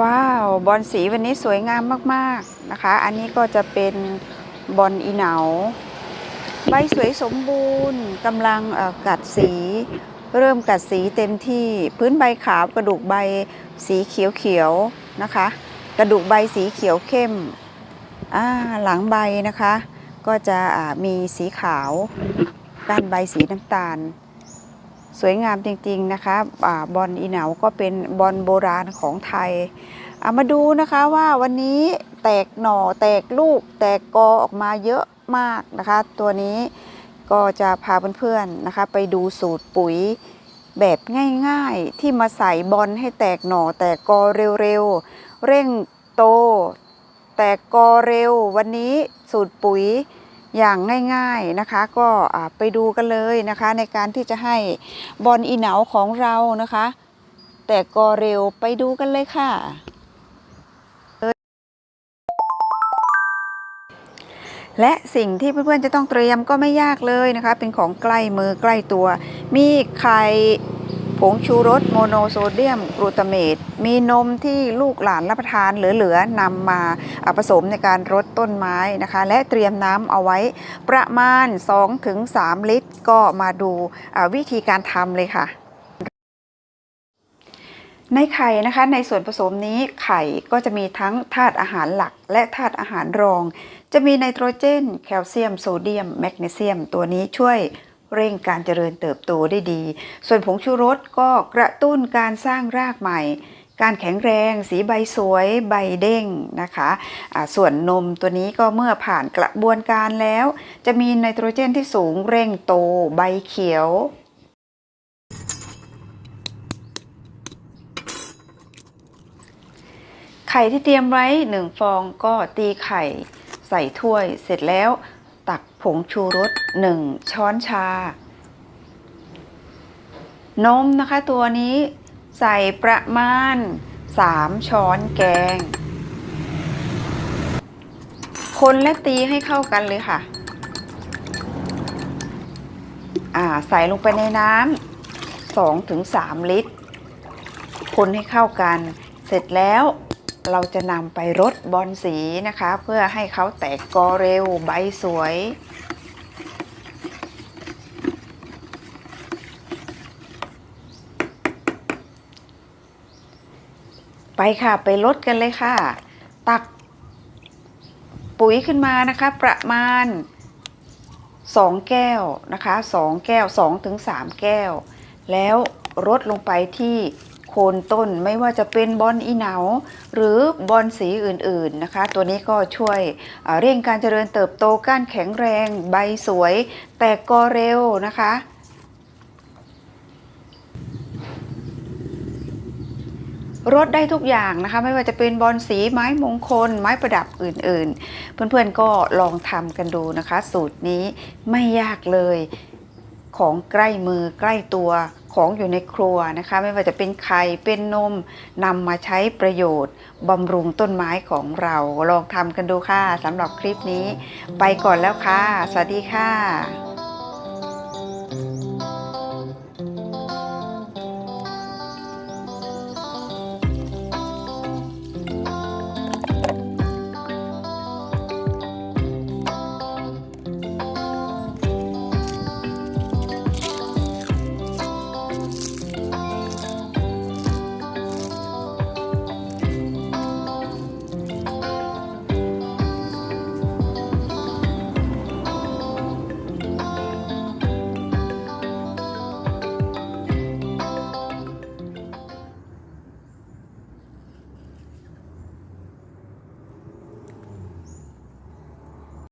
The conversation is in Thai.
ว้าวบอลสีวันนี้สวยงามมากๆนะคะ อันนี้ก็จะเป็นบอลอีเหนา ใบสวยสมบูรณ์กำลังกัดสี เริ่มกัดสีเต็มที่พื้นใบขาวกระดูกใบสีเขียวๆนะคะ กระดูกใบสีเขียวเข้มหลังใบนะคะ ก็จะมีสีขาวก้านใบสีน้ำตาล สวยงามจริงๆนะคะอบอลอีเหนาก็เป็นบอลโบราณของไทยเอามาดูนะคะว่าวันนี้แตกหน่อแตกลูก แตกกอออกมาเยอะมากนะคะ ตัวนี้ก็จะพาเพื่อนๆนะคะ ไปดูสูตรปุ๋ยแบบง่ายๆ ที่มาใส่บอลให้แตกหน่อแตกกอเร็วๆ เร่งโต แตกกอเร็ว วันนี้สูตรปุ๋ย อย่างง่ายๆนะคะก็ไปดูกันเลยนะคะในการที่จะให้บอลอีเหนาของเรานะคะ แตกกอเร็วไปดูกันเลยค่ะและสิ่งที่เพื่อนๆจะต้องเตรียมก็ไม่ยากเลยนะคะ เป็นของใกล้มือใกล้ตัว มีไข่ ผงชูรสโมโนโซเดียมกลูตาเมต มีนมที่ลูกหลานรับประทานเหลือๆนำมาผสมในการรดต้นไม้นะคะ และเตรียมน้ำเอาไว้ประมาณ 2-3 ลิตร ก็มาดูวิธีการทำเลยค่ะในไข่นะคะในส่วนผสมนี้ไข่ก็จะมีทั้งธาตุอาหารหลัก และธาตุอาหารรอง จะมีไนโตรเจน แคลเซียม โซเดียม แมกนีเซียม ตัวนี้ช่วย เร่งการเจริญเติบโตได้ดี ส่วนผงชูรสก็กระตุ้นการสร้างรากใหม่ การแข็งแรง สีใบสวย ใบเด้งนะคะอ่าส่วนนมตัวนี้ก็เมื่อผ่านกระบวนการแล้ว จะมีไนโตรเจนที่สูงเร่งโต ใบเขียวไข่ที่เตรียมไว้หนึ่งฟองก็ตีไข่ใส่ถ้วยเสร็จแล้ว ตักผงชูรสหนึ่งช้อนชา นมนะคะตัวนี้ใส่ประมาณ 3 ช้อนแกง คนและตีให้เข้ากันเลยค่ะ อ่าใส่ลงไปในน้ำ2-3ถึง3ลิตร คนให้เข้ากัน เสร็จแล้ว เราจะนำไปรดบอลสีนะคะ เพื่อให้เขาแตกกอเร็วใบสวย ไปค่ะไปลดกันเลยค่ะ ตักปุ๋ยขึ้นมานะคะ ประมาณ 2 แก้วนะคะ 2 แก้ว2ถึง3แก้ว แล้วรดลงไปที่ โคนต้นไม่ว่าจะเป็นบอลอีเหนา หรือบอลสีอื่นๆนะคะ ตัวนี้ก็ช่วยเร่งการเจริญเติบโตก้านแข็งแรง ใบสวย แตกกอเร็วนะคะรดได้ทุกอย่างนะคะ ไม่ว่าจะเป็นบอลสีไม้มงคล ไม้ประดับอื่นๆ เพื่อนๆก็ลองทำกันดูนะคะ สูตรนี้ไม่ยากเลย ของใกล้มือใกล้ตัว ของอยู่ในครัวนะคะ ไม่ว่าจะเป็นไข่เป็นนมนำมาใช้ประโยชน์บำรุงต้นไม้ของเราลองทำกันดูค่ะสำหรับคลิปนี้ ไปก่อนแล้วค่ะ สวัสดีค่ะ